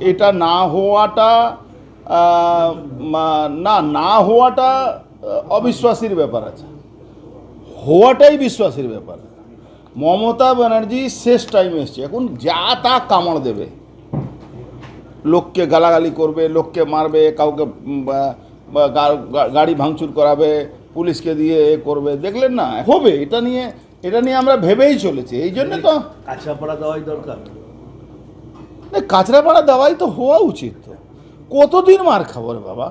এটা না হওয়াটা না না হওয়াটা অবিশ্বাসীর ব্যাপার আছে। হওয়াটাই বিশ্বাসের ব্যাপার। মমতা ব্যানার্জি শেষ টাইম এসছে। এখন যা তা কামড় দেবে। লোককে গালাগালি করবে, লোককে মারবে, কাউকে গাড়ি ভাঙচুর করাবে, পুলিশকে দিয়ে এ করবে। দেখলেন না? হবে। এটা নিয়ে এটা নিয়ে আমরা ভেবেই চলেছি। এই জন্য তো কাছড়াপাড়া দেওয়াই দরকার। কাঁচরাপাড়া দাওয়াই তো হওয়া উচিত তো। কতদিন মার খাব রে বাবা?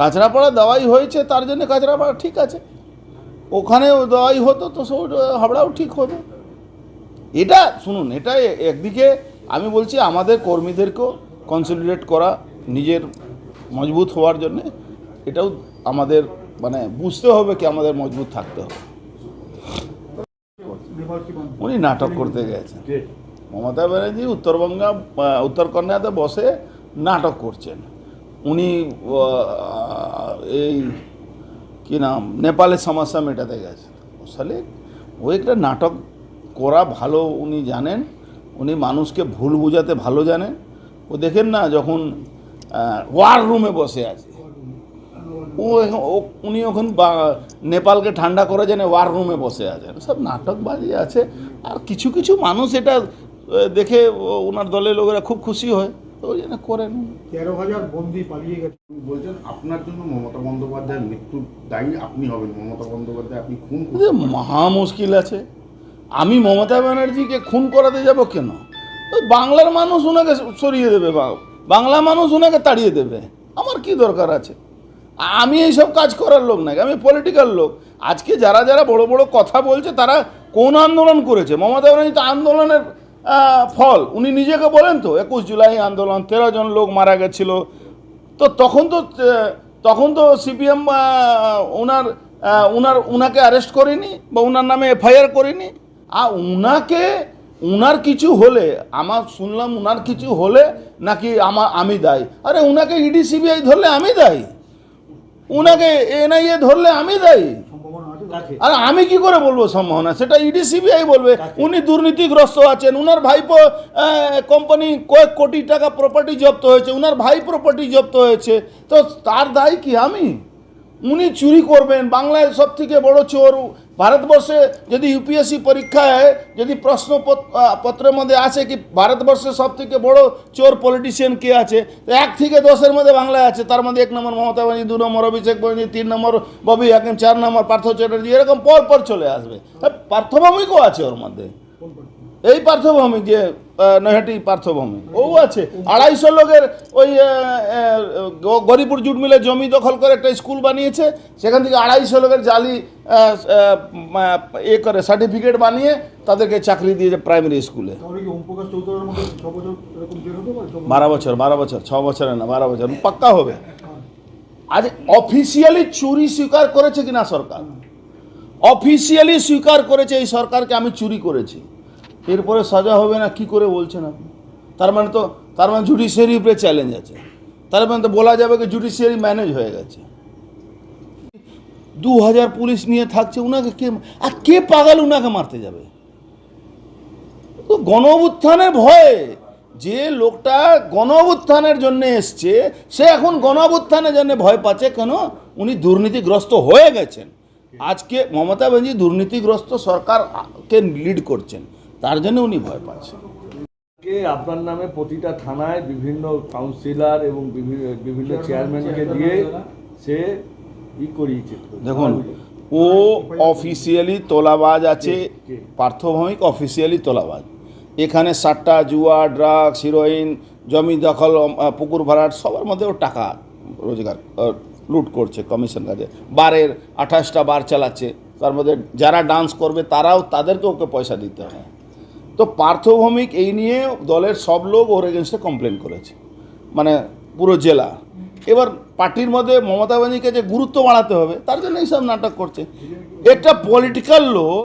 কাঁচরাপাড়া দাওয়াই হয়েছে, তার জন্য কাঁচরাপাড়া ঠিক আছে। ওখানেও দাওয়াই হতো, তো সব হাবড়াও ঠিক হবে এটা শুনুন, এটা একদিকে আমি বলছি আমাদের কর্মীদেরকেও কনসলিডেট করা, নিজের মজবুত হওয়ার জন্যে এটাও আমাদের মানে বুঝতে হবে কি আমাদের মজবুত থাকতে হবে। উনি নাটক করতে গেছেন? মমতা ব্যানার্জি উত্তরবঙ্গা উত্তরকন্যাতে বসে নাটক করছেন। উনি এই কি নাম, নেপালের সমস্যা মেটাতে গেছেন। আসলে ও একটা নাটক করা ভালো উনি জানেন, উনি মানুষকে ভুল বোঝাতে ভালো জানেন। ও দেখেন না যখন ওয়ার রুমে বসে আছে। ও উনি এখন নেপালকে ঠান্ডা করে জানে ওয়ার রুমে বসে আছেন। সব নাটক নাটকবাজি আছে। আর কিছু কিছু মানুষ এটা দেখে ওনার দলের লোকেরা খুব খুশি হয়। তো ওই জন্য করেন তেরো হাজার বন্দি পালিয়ে গেছে। বলছেন আপনার জন্য মমতা বন্দ্যোপাধ্যায়ের মৃত্যুর দায়ী আপনি হবেন। মমতা বন্দ্যোপাধ্যায় আপনি খুন মহা মুশকিল আছে। আমি মমতা ব্যানার্জিকে খুন করাতে যাব কেন? বাংলার মানুষ ওনাকে সরিয়ে দেবে বা বাংলা মানুষ ওনাকে তাড়িয়ে দেবে। আমার কি দরকার আছে? আমি এইসব কাজ করার লোক নাকি? আমি পলিটিক্যাল লোক। আজকে যারা যারা বড় বড় কথা বলছে তারা কোন আন্দোলন করেছে? মমতা ব্যানার্জি তো আন্দোলনের ফল। উনি নিজেকে বলেন তো, একুশ জুলাই আন্দোলন, তেরো জন লোক মারা গেছিল। তো তখন তো তখন তো সিপিএম ওনার ওনার উনাকে অ্যারেস্ট করেনি বা ওনার নামে এফআইআর করেনি। আর উনাকে, উনার কিছু হলে, আমার শুনলাম উনার কিছু হলে নাকি আমার আমি দায়ী। আরে উনাকে ইডি, সিবিআই ধরলে আমি দায়ী। উনাকে এনআইএ ধরলে আমি দায়ী সম্ভাবনা আছে তো? কাকে আর আমি কি করে বলব সম্ভাবনা? সেটা ইডি সিবিআই বলবে। উনি দুর্নীতিগ্রস্ত আছেন। উনার ভাইপো কোম্পানি কয়েক কোটি টাকা প্রপার্টি জব্দ হয়েছে। উনার ভাই প্রপার্টি জব্দ হয়েছে। তো তার দায় কি আমি? উনি চুরি করবেন, বাংলায় সব থেকে বড় চোর ভারতবর্ষে যদি ইউপিএসসি পরীক্ষায় যদি প্রশ্ন পত্রের মধ্যে আছে কি ভারতবর্ষে সব থেকে বড় চোর পলিটিশিয়ান কে আছে, তো এক থেকে দশের মধ্যে বাংলায় আছে, তার মধ্যে এক নম্বর মমতা ব্যানার্জি, দু নম্বর অভিষেক ব্যানার্জি, তিন নম্বর ববি হাকিম চার নম্বর পার্থ চ্যাটার্জি, এরকম পর পর চলে আসবে তা পার্থভৌমিকও আছে ওর মধ্যে? এই পার্থভূমি যে নৈহাটি পার্থভূমি ও আছে। আড়াইশো লোকের ওই গরিপুর জুট মিলে জমি দখল করে একটা স্কুল বানিয়েছে সেখান থেকে আড়াইশো লোকের জালি এ করে সার্টিফিকেট বানিয়ে তাদেরকে চাকরি দিয়েছে প্রাইমারি স্কুলে? বারো বছর বারো বছর ছ বছরে না বারো বছর পাক্কা হবে। আজ অফিসিয়ালি চুরি স্বীকার করেছে কিনা সরকার? অফিসিয়ালি স্বীকার করেছে এই সরকারকে আমি চুরি করেছি। এরপরে সাজা হবে না, কি করে বলছেন আপনি? তার মানে তো, তার মানে জুডিশিয়ারি উপরে চ্যালেঞ্জ আছে। তার মানে তো বলা যাবে কি জুডিশিয়ারি ম্যানেজ হয়ে গেছে। দু হাজার পুলিশ নিয়ে থাকছে, উনাকে কে, আর কে পাগল উনাকে মারতে যাবে? তো গণ ভয়ে যে লোকটা গণ জন্য এসছে, সে এখন গণ জন্য ভয় পাচ্ছে কেন? উনি দুর্নীতিগ্রস্ত হয়ে গেছেন। আজকে মমতা ব্যানার্জি দুর্নীতিগ্রস্ত সরকারকে লিড করছেন। তার জন্য উনি ভয় পাচ্ছেন। আপনার নামে প্রতিটা থানায় বিভিন্ন কাউন্সিলর এবং বিভিন্ন চেয়ারম্যানকে দিয়ে সে ই করিয়েছে দেখুন ও অফিসিয়ালি তোলাবাজ আছে? পার্থভৌমিক অফিসিয়ালি তোলাবাজ। এখানে সাট্টা জুয়া ড্রাগস হিরোইন জমি দখল পুকুর ভরাট সবার মধ্যে ও টাকা রোজগার লুট করছে কমিশন কাজে। বারের আঠাশটা বার চালাচ্ছে তার মধ্যে যারা ডান্স করবে তারাও তাদেরকে ওকে পয়সা দিতে হয়। তো পার্থভৌমিক এই নিয়ে দলের সব লোক ওর এগেনস্টে কমপ্লেন করেছে। মানে পুরো জেলা। এবার পার্টির মধ্যে মমতা ব্যানার্জিকে যে গুরুত্ব বাড়াতে হবে, তার জন্য এইসব নাটক করছে। এটা পলিটিক্যাল লোক